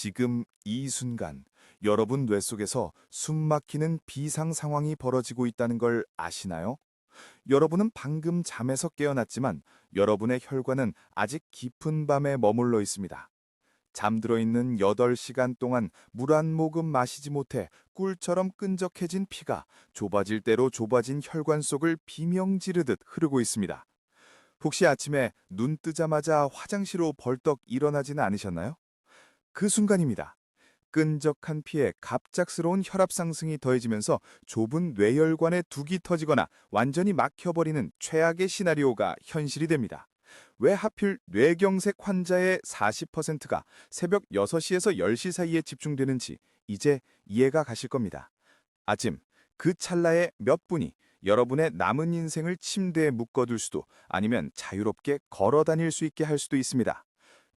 지금 이 순간 여러분 뇌 속에서 숨 막히는 비상 상황이 벌어지고 있다는 걸 아시나요? 여러분은 방금 잠에서 깨어났지만 여러분의 혈관은 아직 깊은 밤에 머물러 있습니다. 잠들어 있는 8시간 동안 물 한 모금 마시지 못해 꿀처럼 끈적해진 피가 좁아질 대로 좁아진 혈관 속을 비명 지르듯 흐르고 있습니다. 혹시 아침에 눈 뜨자마자 화장실로 벌떡 일어나지는 않으셨나요? 그 순간입니다. 끈적한 피에 갑작스러운 혈압 상승이 더해지면서 좁은 뇌혈관에 둑이 터지거나 완전히 막혀버리는 최악의 시나리오가 현실이 됩니다. 왜 하필 뇌경색 환자의 40%가 새벽 6시에서 10시 사이에 집중되는지 이제 이해가 가실 겁니다. 아침, 그 찰나의 몇 분이 여러분의 남은 인생을 침대에 묶어둘 수도 아니면 자유롭게 걸어 다닐 수 있게 할 수도 있습니다.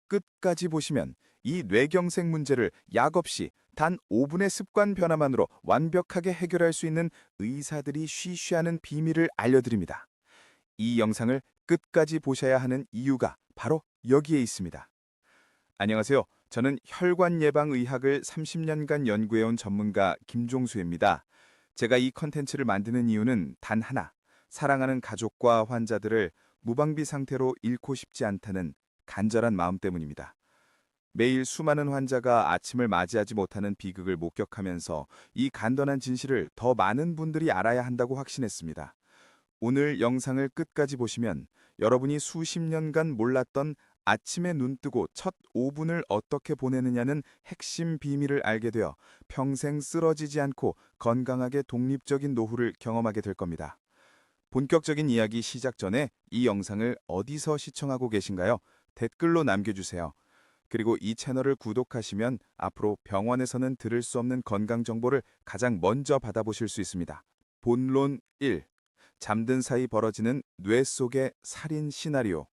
끝까지 보시면 이 뇌경색 문제를 약 없이 단 5분의 습관 변화만으로 완벽하게 해결할 수 있는 의사들이 쉬쉬하는 비밀을 알려드립니다. 이 영상을 끝까지 보셔야 하는 이유가 바로 여기에 있습니다. 안녕하세요. 저는 혈관 예방 의학을 30년간 연구해온 전문가 김종수입니다. 제가 이 컨텐츠를 만드는 이유는 단 하나, 사랑하는 가족과 환자들을 무방비 상태로 잃고 싶지 않다는 간절한 마음 때문입니다. 매일 수많은 환자가 아침을 맞이하지 못하는 비극을 목격하면서 이 간단한 진실을 더 많은 분들이 알아야 한다고 확신했습니다. 오늘 영상을 끝까지 보시면 여러분이 수십 년간 몰랐던 아침에 눈 뜨고 첫 5분을 어떻게 보내느냐는 핵심 비밀을 알게 되어 평생 쓰러지지 않고 건강하게 독립적인 노후를 경험하게 될 겁니다. 본격적인 이야기 시작 전에 이 영상을 어디서 시청하고 계신가요? 댓글로 남겨주세요. 그리고 이 채널을 구독하시면 앞으로 병원에서는 들을 수 없는 건강 정보를 가장 먼저 받아보실 수 있습니다. 본론 1. 잠든 사이 벌어지는 뇌 속의 살인 시나리오.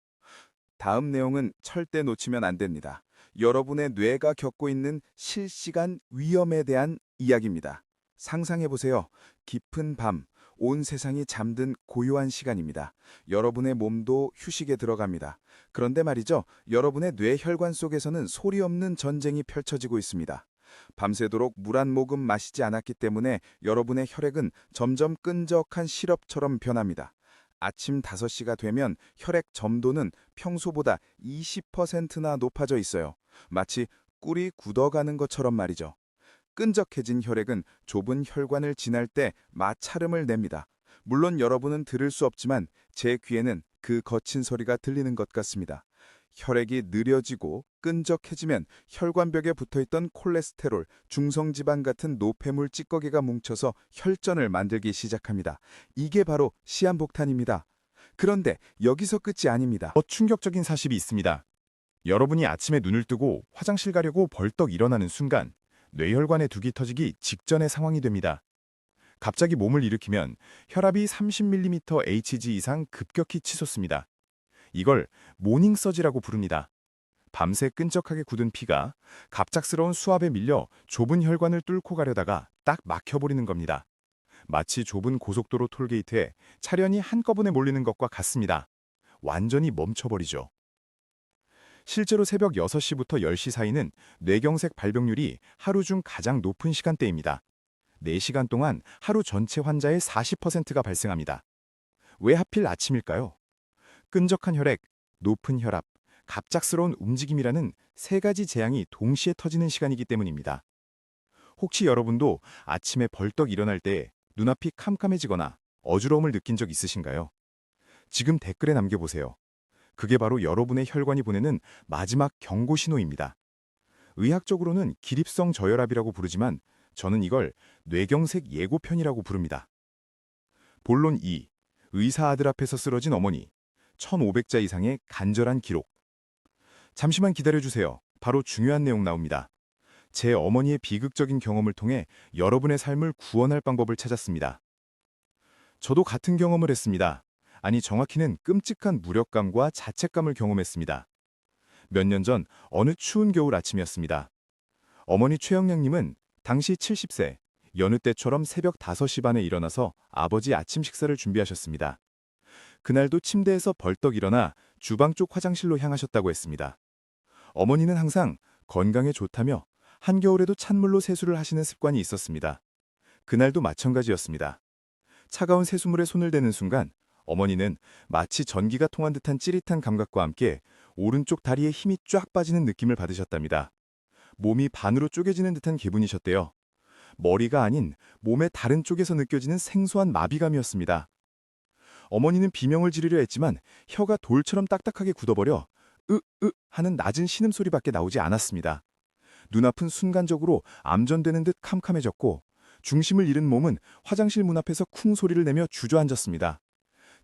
다음 내용은 절대 놓치면 안 됩니다. 여러분의 뇌가 겪고 있는 실시간 위험에 대한 이야기입니다. 상상해 보세요. 깊은 밤, 온 세상이 잠든 고요한 시간입니다. 여러분의 몸도 휴식에 들어갑니다. 그런데 말이죠. 여러분의 뇌혈관 속에서는 소리 없는 전쟁이 펼쳐지고 있습니다. 밤새도록 물 한 모금 마시지 않았기 때문에 여러분의 혈액은 점점 끈적한 시럽처럼 변합니다. 아침 5시가 되면 혈액 점도는 평소보다 20%나 높아져 있어요. 마치 꿀이 굳어가는 것처럼 말이죠. 끈적해진 혈액은 좁은 혈관을 지날 때 마찰음을 냅니다. 물론 여러분은 들을 수 없지만 제 귀에는 그 거친 소리가 들리는 것 같습니다. 혈액이 느려지고 끈적해지면 혈관벽에 붙어있던 콜레스테롤, 중성지방 같은 노폐물 찌꺼기가 뭉쳐서 혈전을 만들기 시작합니다. 이게 바로 시한복탄입니다. 그런데 여기서 끝이 아닙니다. 더 충격적인 사실이 있습니다. 여러분이 아침에 눈을 뜨고 화장실 가려고 벌떡 일어나는 순간 뇌혈관에 둑이 터지기 직전의 상황이 됩니다. 갑자기 몸을 일으키면 혈압이 30mm Hg 이상 급격히 치솟습니다. 이걸 모닝 서지라고 부릅니다. 밤새 끈적하게 굳은 피가 갑작스러운 수압에 밀려 좁은 혈관을 뚫고 가려다가 딱 막혀버리는 겁니다. 마치 좁은 고속도로 톨게이트에 차량이 한꺼번에 몰리는 것과 같습니다. 완전히 멈춰버리죠. 실제로 새벽 6시부터 10시 사이는 뇌경색 발병률이 하루 중 가장 높은 시간대입니다. 4시간 동안 하루 전체 환자의 40%가 발생합니다. 왜 하필 아침일까요? 끈적한 혈액, 높은 혈압, 갑작스러운 움직임이라는 세 가지 재앙이 동시에 터지는 시간이기 때문입니다. 혹시 여러분도 아침에 벌떡 일어날 때 눈앞이 캄캄해지거나 어지러움을 느낀 적 있으신가요? 지금 댓글에 남겨보세요. 그게 바로 여러분의 혈관이 보내는 마지막 경고 신호입니다. 의학적으로는 기립성 저혈압이라고 부르지만 저는 이걸 뇌경색 예고편이라고 부릅니다. 본론 2. 의사 아들 앞에서 쓰러진 어머니. 1500자 이상의 간절한 기록. 잠시만 기다려주세요. 바로 중요한 내용 나옵니다. 제 어머니의 비극적인 경험을 통해 여러분의 삶을 구원할 방법을 찾았습니다. 저도 같은 경험을 했습니다. 아니 정확히는 끔찍한 무력감과 자책감을 경험했습니다. 몇 년 전 어느 추운 겨울 아침이었습니다. 어머니 최영량님은 당시 70세, 여느 때처럼 새벽 5시 반에 일어나서 아버지 아침 식사를 준비하셨습니다. 그날도 침대에서 벌떡 일어나 주방 쪽 화장실로 향하셨다고 했습니다. 어머니는 항상 건강에 좋다며 한겨울에도 찬물로 세수를 하시는 습관이 있었습니다. 그날도 마찬가지였습니다. 차가운 세수물에 손을 대는 순간 어머니는 마치 전기가 통한 듯한 찌릿한 감각과 함께 오른쪽 다리에 힘이 쫙 빠지는 느낌을 받으셨답니다. 몸이 반으로 쪼개지는 듯한 기분이셨대요. 머리가 아닌 몸의 다른 쪽에서 느껴지는 생소한 마비감이었습니다. 어머니는 비명을 지르려 했지만 혀가 돌처럼 딱딱하게 굳어버려 으, 으 하는 낮은 신음소리밖에 나오지 않았습니다. 눈앞은 순간적으로 암전되는 듯 캄캄해졌고 중심을 잃은 몸은 화장실 문 앞에서 쿵 소리를 내며 주저앉았습니다.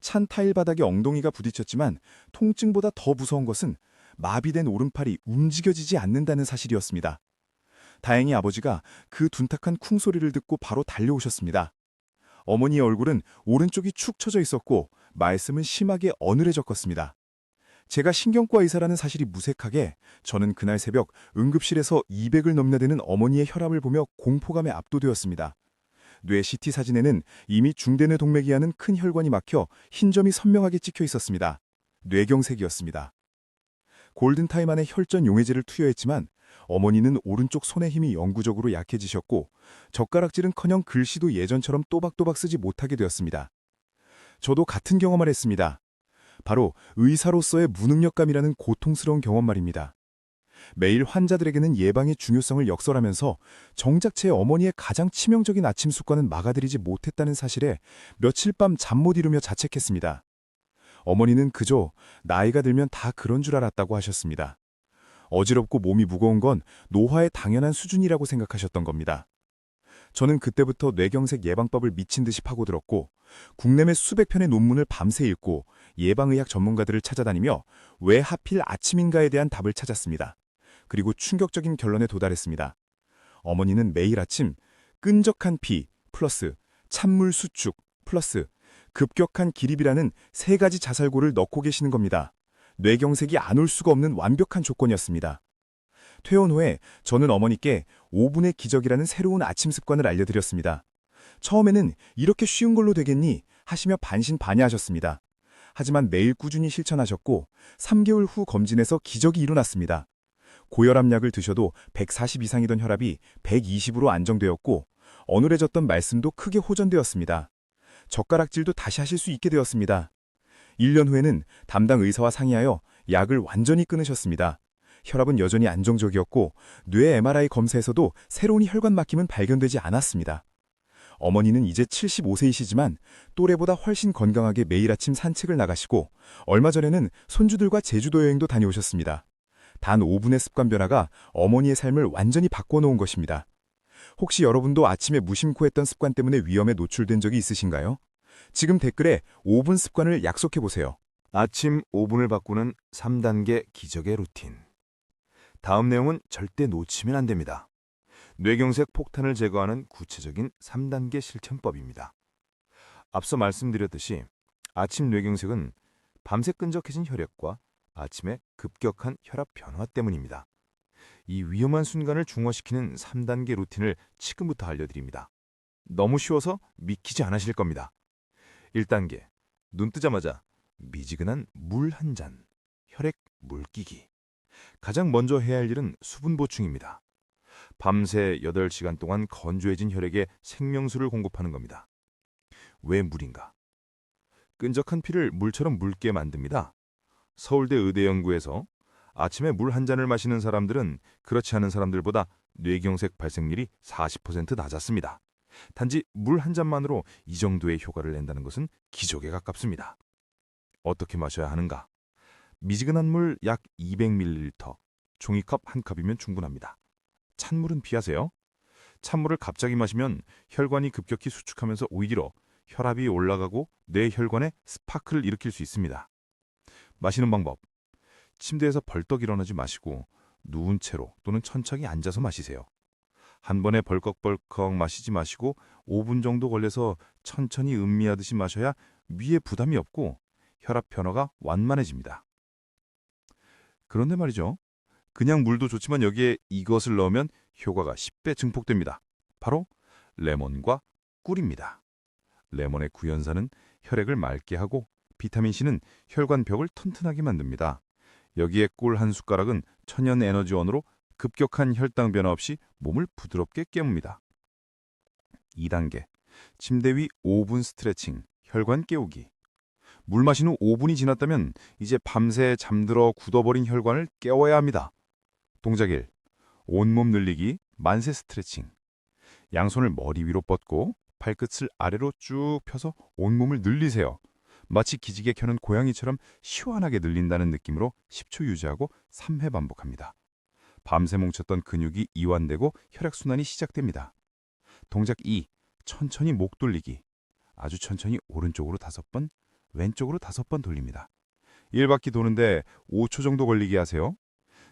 찬 타일 바닥에 엉덩이가 부딪혔지만 통증보다 더 무서운 것은 마비된 오른팔이 움직여지지 않는다는 사실이었습니다. 다행히 아버지가 그 둔탁한 쿵 소리를 듣고 바로 달려오셨습니다. 어머니의 얼굴은 오른쪽이 축 처져 있었고 말씀은 심하게 어눌해졌었습니다. 제가 신경과 의사라는 사실이 무색하게 저는 그날 새벽 응급실에서 200을 넘나드는 어머니의 혈압을 보며 공포감에 압도되었습니다. 뇌 CT 사진에는 이미 중대뇌 동맥이 하는 큰 혈관이 막혀 흰 점이 선명하게 찍혀 있었습니다. 뇌경색이었습니다. 골든타임 안에 혈전 용해제를 투여했지만 어머니는 오른쪽 손의 힘이 영구적으로 약해지셨고 젓가락질은커녕 글씨도 예전처럼 또박또박 쓰지 못하게 되었습니다. 저도 같은 경험을 했습니다. 바로 의사로서의 무능력감이라는 고통스러운 경험 말입니다. 매일 환자들에게는 예방의 중요성을 역설하면서 정작 제 어머니의 가장 치명적인 아침 습관은 막아들이지 못했다는 사실에 며칠 밤 잠 못 이루며 자책했습니다. 어머니는 그저 나이가 들면 다 그런 줄 알았다고 하셨습니다. 어지럽고 몸이 무거운 건 노화의 당연한 수준이라고 생각하셨던 겁니다. 저는 그때부터 뇌경색 예방법을 미친 듯이 파고들었고 국내외 수백 편의 논문을 밤새 읽고 예방의학 전문가들을 찾아다니며 왜 하필 아침인가에 대한 답을 찾았습니다. 그리고 충격적인 결론에 도달했습니다. 어머니는 매일 아침 끈적한 피 플러스 찬물 수축 플러스 급격한 기립이라는 세 가지 자살고를 넣고 계시는 겁니다. 뇌경색이 안 올 수가 없는 완벽한 조건이었습니다. 퇴원 후에 저는 어머니께 5분의 기적이라는 새로운 아침 습관을 알려드렸습니다. 처음에는 이렇게 쉬운 걸로 되겠니 하시며 반신반의하셨습니다. 하지만 매일 꾸준히 실천하셨고 3개월 후 검진에서 기적이 일어났습니다. 고혈압약을 드셔도 140 이상이던 혈압이 120으로 안정되었고 어눌해졌던 말씀도 크게 호전되었습니다. 젓가락질도 다시 하실 수 있게 되었습니다. 1년 후에는 담당 의사와 상의하여 약을 완전히 끊으셨습니다. 혈압은 여전히 안정적이었고 뇌 MRI 검사에서도 새로운 혈관 막힘은 발견되지 않았습니다. 어머니는 이제 75세이시지만 또래보다 훨씬 건강하게 매일 아침 산책을 나가시고 얼마 전에는 손주들과 제주도 여행도 다녀오셨습니다. 단 5분의 습관 변화가 어머니의 삶을 완전히 바꿔놓은 것입니다. 혹시 여러분도 아침에 무심코 했던 습관 때문에 위험에 노출된 적이 있으신가요? 지금 댓글에 5분 습관을 약속해보세요. 아침 5분을 바꾸는 3단계 기적의 루틴. 다음 내용은 절대 놓치면 안 됩니다. 뇌경색 폭탄을 제거하는 구체적인 3단계 실천법입니다. 앞서 말씀드렸듯이 아침 뇌경색은 밤새 끈적해진 혈액과 아침에 급격한 혈압 변화 때문입니다. 이 위험한 순간을 중화시키는 3단계 루틴을 지금부터 알려드립니다. 너무 쉬워서 믿기지 않으실 겁니다. 1단계, 눈 뜨자마자 미지근한 물 한 잔, 혈액 물기기. 가장 먼저 해야 할 일은 수분 보충입니다. 밤새 8시간 동안 건조해진 혈액에 생명수를 공급하는 겁니다. 왜 물인가? 끈적한 피를 물처럼 묽게 만듭니다. 서울대 의대연구에서 아침에 물 한 잔을 마시는 사람들은 그렇지 않은 사람들보다 뇌경색 발생률이 40% 낮았습니다. 단지 물 한 잔만으로 이 정도의 효과를 낸다는 것은 기적에 가깝습니다. 어떻게 마셔야 하는가? 미지근한 물 약 200ml, 종이컵 한 컵이면 충분합니다. 찬물은 피하세요. 찬물을 갑자기 마시면 혈관이 급격히 수축하면서 오히려 혈압이 올라가고 뇌 혈관에 스파크를 일으킬 수 있습니다. 마시는 방법. 침대에서 벌떡 일어나지 마시고 누운 채로 또는 천천히 앉아서 마시세요. 한 번에 벌컥벌컥 마시지 마시고 5분 정도 걸려서 천천히 음미하듯이 마셔야 위에 부담이 없고 혈압 변화가 완만해집니다. 그런데 말이죠. 그냥 물도 좋지만 여기에 이것을 넣으면 효과가 10배 증폭됩니다. 바로 레몬과 꿀입니다. 레몬의 구연산은 혈액을 맑게 하고 비타민C는 혈관 벽을 튼튼하게 만듭니다. 여기에 꿀 한 숟가락은 천연 에너지원으로 급격한 혈당 변화 없이 몸을 부드럽게 깨웁니다. 2단계. 침대 위 5분 스트레칭, 혈관 깨우기. 물 마신 후 5분이 지났다면 이제 밤새 잠들어 굳어버린 혈관을 깨워야 합니다. 동작 1. 온몸 늘리기, 만세 스트레칭. 양손을 머리 위로 뻗고 발끝을 아래로 쭉 펴서 온몸을 늘리세요. 마치 기지개 켜는 고양이처럼 시원하게 늘린다는 느낌으로 10초 유지하고 3회 반복합니다. 밤새 뭉쳤던 근육이 이완되고 혈액순환이 시작됩니다. 동작 2. 천천히 목 돌리기. 아주 천천히 오른쪽으로 다섯 번, 왼쪽으로 다섯 번 돌립니다. 1바퀴 도는데 5초 정도 걸리게 하세요.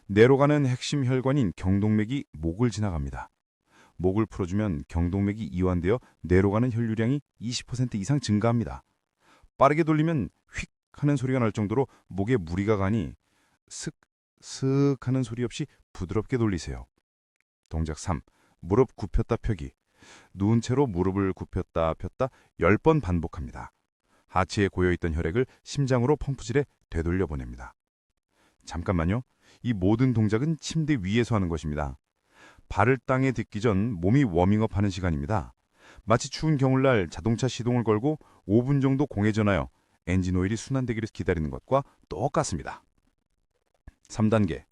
내로 가는 핵심 혈관인 경동맥이 목을 지나갑니다. 목을 풀어주면 경동맥이 이완되어 내로 가는 혈류량이 20% 이상 증가합니다. 빠르게 돌리면 휙 하는 소리가 날 정도로 목에 무리가 가니 슥, 슥 하는 소리 없이 부드럽게 돌리세요. 동작 3. 무릎 굽혔다 펴기. 누운 채로 무릎을 굽혔다 폈다 10번 반복합니다. 하체에 고여있던 혈액을 심장으로 펌프질해 되돌려 보냅니다. 잠깐만요. 이 모든 동작은 침대 위에서 하는 것입니다. 발을 땅에 딛기 전 몸이 워밍업 하는 시간입니다. 마치 추운 겨울날 자동차 시동을 걸고 5분 정도 공회전하여 엔진 오일이 순환되기를 기다리는 것과 똑같습니다. 3단계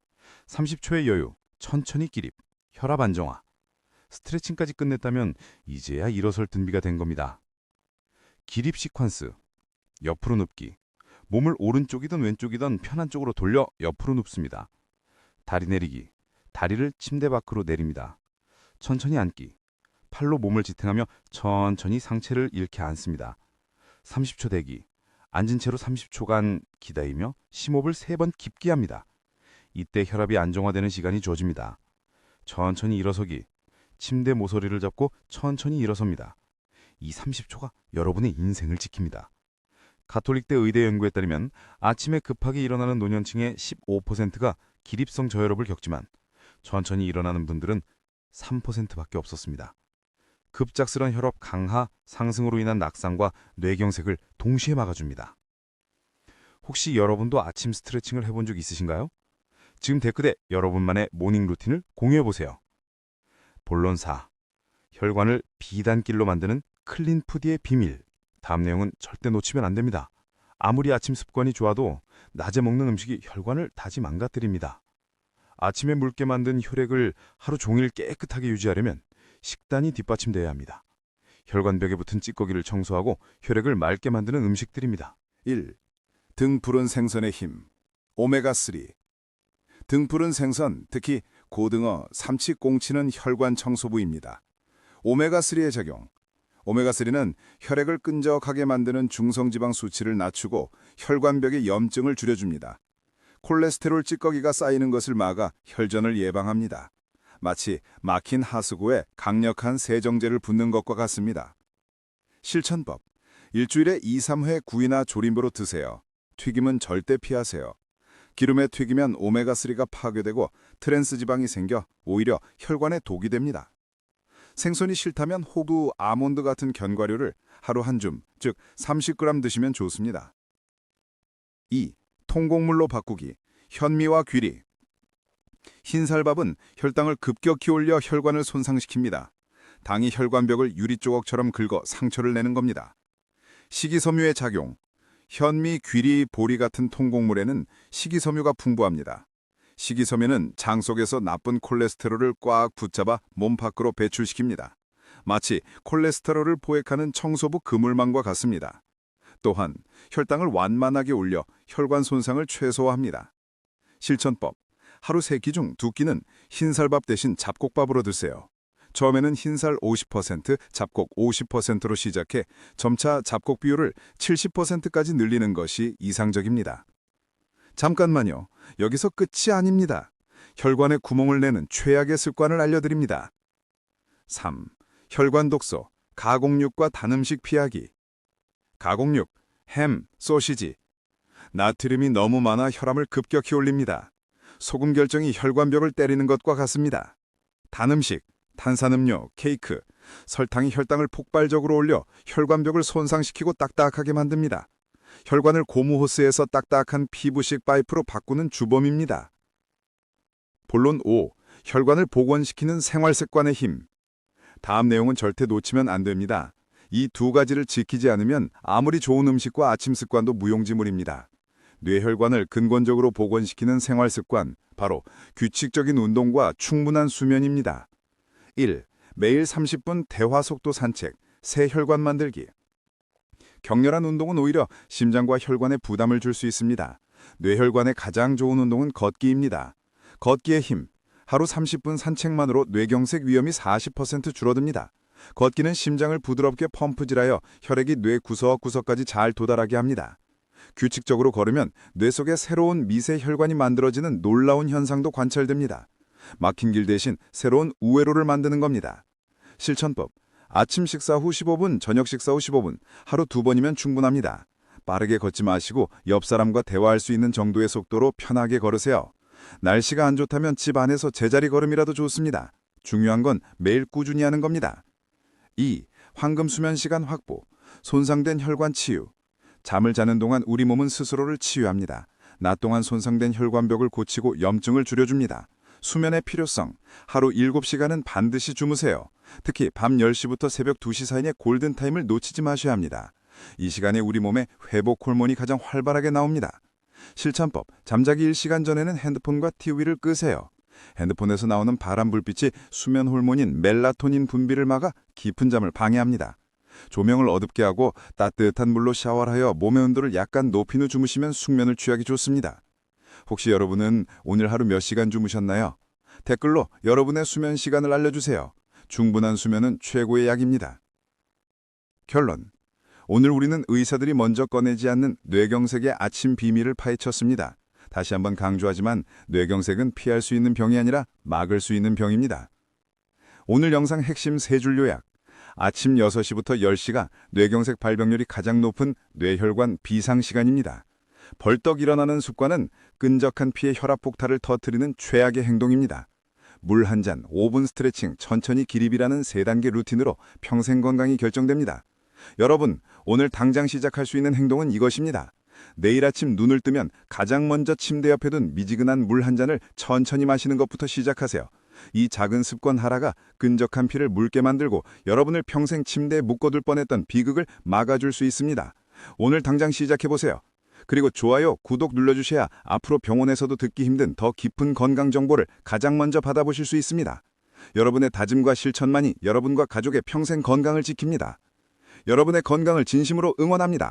30초의 여유, 천천히 기립, 혈압 안정화. 스트레칭까지 끝냈다면 이제야 일어설 준비가 된 겁니다. 기립 시퀀스, 옆으로 눕기. 몸을 오른쪽이든 왼쪽이든 편한 쪽으로 돌려 옆으로 눕습니다. 다리 내리기, 다리를 침대 밖으로 내립니다. 천천히 앉기, 팔로 몸을 지탱하며 천천히 상체를 이렇게 앉습니다. 30초 대기, 앉은 채로 30초간 기다리며 심호흡을 3번 깊게 합니다. 이때 혈압이 안정화되는 시간이 주어집니다. 천천히 일어서기, 침대 모서리를 잡고 천천히 일어섭니다. 이 30초가 여러분의 인생을 지킵니다. 가톨릭대 의대 연구에 따르면 아침에 급하게 일어나는 노년층의 15%가 기립성 저혈압을 겪지만 천천히 일어나는 분들은 3%밖에 없었습니다. 급작스런 혈압 강하 상승으로 인한 낙상과 뇌경색을 동시에 막아줍니다. 혹시 여러분도 아침 스트레칭을 해본 적 있으신가요? 지금 댓글에 여러분만의 모닝 루틴을 공유해보세요. 본론 4. 혈관을 비단길로 만드는 클린 푸드의 비밀. 다음 내용은 절대 놓치면 안 됩니다. 아무리 아침 습관이 좋아도 낮에 먹는 음식이 혈관을 다지 망가뜨립니다. 아침에 묽게 만든 혈액을 하루 종일 깨끗하게 유지하려면 식단이 뒷받침돼야 합니다. 혈관벽에 붙은 찌꺼기를 청소하고 혈액을 맑게 만드는 음식들입니다. 1. 등 푸른 생선의 힘. 오메가3. 등 푸른 생선, 특히 고등어, 삼치, 꽁치는 혈관 청소부입니다. 오메가3의 작용. 오메가3는 혈액을 끈적하게 만드는 중성지방 수치를 낮추고 혈관벽의 염증을 줄여줍니다. 콜레스테롤 찌꺼기가 쌓이는 것을 막아 혈전을 예방합니다. 마치 막힌 하수구에 강력한 세정제를 붓는 것과 같습니다. 실천법. 일주일에 2, 3회 구이나 조림으로 드세요. 튀김은 절대 피하세요. 기름에 튀기면 오메가3가 파괴되고 트랜스 지방이 생겨 오히려 혈관에 독이 됩니다. 생선이 싫다면 호두, 아몬드 같은 견과류를 하루 한 줌, 즉 30g 드시면 좋습니다. 2. 통곡물로 바꾸기. 현미와 귀리. 흰쌀밥은 혈당을 급격히 올려 혈관을 손상시킵니다. 당이 혈관벽을 유리 조각처럼 긁어 상처를 내는 겁니다. 식이섬유의 작용. 현미, 귀리, 보리 같은 통곡물에는 식이섬유가 풍부합니다. 식이섬유는 장 속에서 나쁜 콜레스테롤을 꽉 붙잡아 몸 밖으로 배출시킵니다. 마치 콜레스테롤을 포획하는 청소부 그물망과 같습니다. 또한 혈당을 완만하게 올려 혈관 손상을 최소화합니다. 실천법. 하루 세끼중두 끼는 흰쌀밥 대신 잡곡밥으로 드세요. 처음에는 흰쌀 50%, 잡곡 50%로 시작해 점차 잡곡 비율을 70%까지 늘리는 것이 이상적입니다. 잠깐만요. 여기서 끝이 아닙니다. 혈관에 구멍을 내는 최악의 습관을 알려드립니다. 3. 혈관 독소, 가공육과 단음식 피하기. 가공육, 햄, 소시지. 나트륨이 너무 많아 혈압을 급격히 올립니다. 소금 결정이 혈관벽을 때리는 것과 같습니다. 단 음식, 탄산음료, 케이크, 설탕이 혈당을 폭발적으로 올려 혈관벽을 손상시키고 딱딱하게 만듭니다. 혈관을 고무 호스에서 딱딱한 피부식 파이프로 바꾸는 주범입니다. 본론 5. 혈관을 복원시키는 생활 습관의 힘. 다음 내용은 절대 놓치면 안 됩니다. 이 두 가지를 지키지 않으면 아무리 좋은 음식과 아침 습관도 무용지물입니다. 뇌혈관을 근본적으로 복원시키는 생활 습관, 바로 규칙적인 운동과 충분한 수면입니다. 1. 매일 30분 대화 속도 산책, 새 혈관 만들기. 격렬한 운동은 오히려 심장과 혈관에 부담을 줄 수 있습니다. 뇌혈관에 가장 좋은 운동은 걷기입니다. 걷기의 힘. 하루 30분 산책만으로 뇌경색 위험이 40% 줄어듭니다. 걷기는 심장을 부드럽게 펌프질하여 혈액이 뇌 구석구석까지 잘 도달하게 합니다. 규칙적으로 걸으면 뇌 속에 새로운 미세 혈관이 만들어지는 놀라운 현상도 관찰됩니다. 막힌 길 대신 새로운 우회로를 만드는 겁니다. 실천법. 아침 식사 후 15분, 저녁 식사 후 15분, 하루 두 번이면 충분합니다. 빠르게 걷지 마시고 옆 사람과 대화할 수 있는 정도의 속도로 편하게 걸으세요. 날씨가 안 좋다면 집 안에서 제자리 걸음이라도 좋습니다. 중요한 건 매일 꾸준히 하는 겁니다. 2. 황금 수면 시간 확보. 손상된 혈관 치유. 잠을 자는 동안 우리 몸은 스스로를 치유합니다. 낮 동안 손상된 혈관벽을 고치고 염증을 줄여줍니다. 수면의 필요성. 하루 7시간은 반드시 주무세요. 특히 밤 10시부터 새벽 2시 사이의 골든타임을 놓치지 마셔야 합니다. 이 시간에 우리 몸에 회복 호르몬이 가장 활발하게 나옵니다. 실천법, 잠자기 1시간 전에는 핸드폰과 TV를 끄세요. 핸드폰에서 나오는 파란 불빛이 수면 호르몬인 멜라토닌 분비를 막아 깊은 잠을 방해합니다. 조명을 어둡게 하고 따뜻한 물로 샤워를 하여 몸의 온도를 약간 높인 후 주무시면 숙면을 취하기 좋습니다. 혹시 여러분은 오늘 하루 몇 시간 주무셨나요? 댓글로 여러분의 수면 시간을 알려주세요. 충분한 수면은 최고의 약입니다. 결론. 오늘 우리는 의사들이 먼저 꺼내지 않는 뇌경색의 아침 비밀을 파헤쳤습니다. 다시 한번 강조하지만 뇌경색은 피할 수 있는 병이 아니라 막을 수 있는 병입니다. 오늘 영상 핵심 세 줄 요약. 아침 6시부터 10시가 뇌경색 발병률이 가장 높은 뇌혈관 비상 시간입니다. 벌떡 일어나는 습관은 끈적한 피의 혈압 폭탄을 터뜨리는 최악의 행동입니다. 물 한 잔, 5분 스트레칭, 천천히 기립이라는 세단계 루틴으로 평생 건강이 결정됩니다. 여러분, 오늘 당장 시작할 수 있는 행동은 이것입니다. 내일 아침 눈을 뜨면 가장 먼저 침대 옆에 둔 미지근한 물 한 잔을 천천히 마시는 것부터 시작하세요. 이 작은 습관 하나가 끈적한 피를 묽게 만들고 여러분을 평생 침대에 묶어둘 뻔했던 비극을 막아줄 수 있습니다. 오늘 당장 시작해보세요. 그리고 좋아요, 구독 눌러주셔야 앞으로 병원에서도 듣기 힘든 더 깊은 건강 정보를 가장 먼저 받아보실 수 있습니다. 여러분의 다짐과 실천만이 여러분과 가족의 평생 건강을 지킵니다. 여러분의 건강을 진심으로 응원합니다.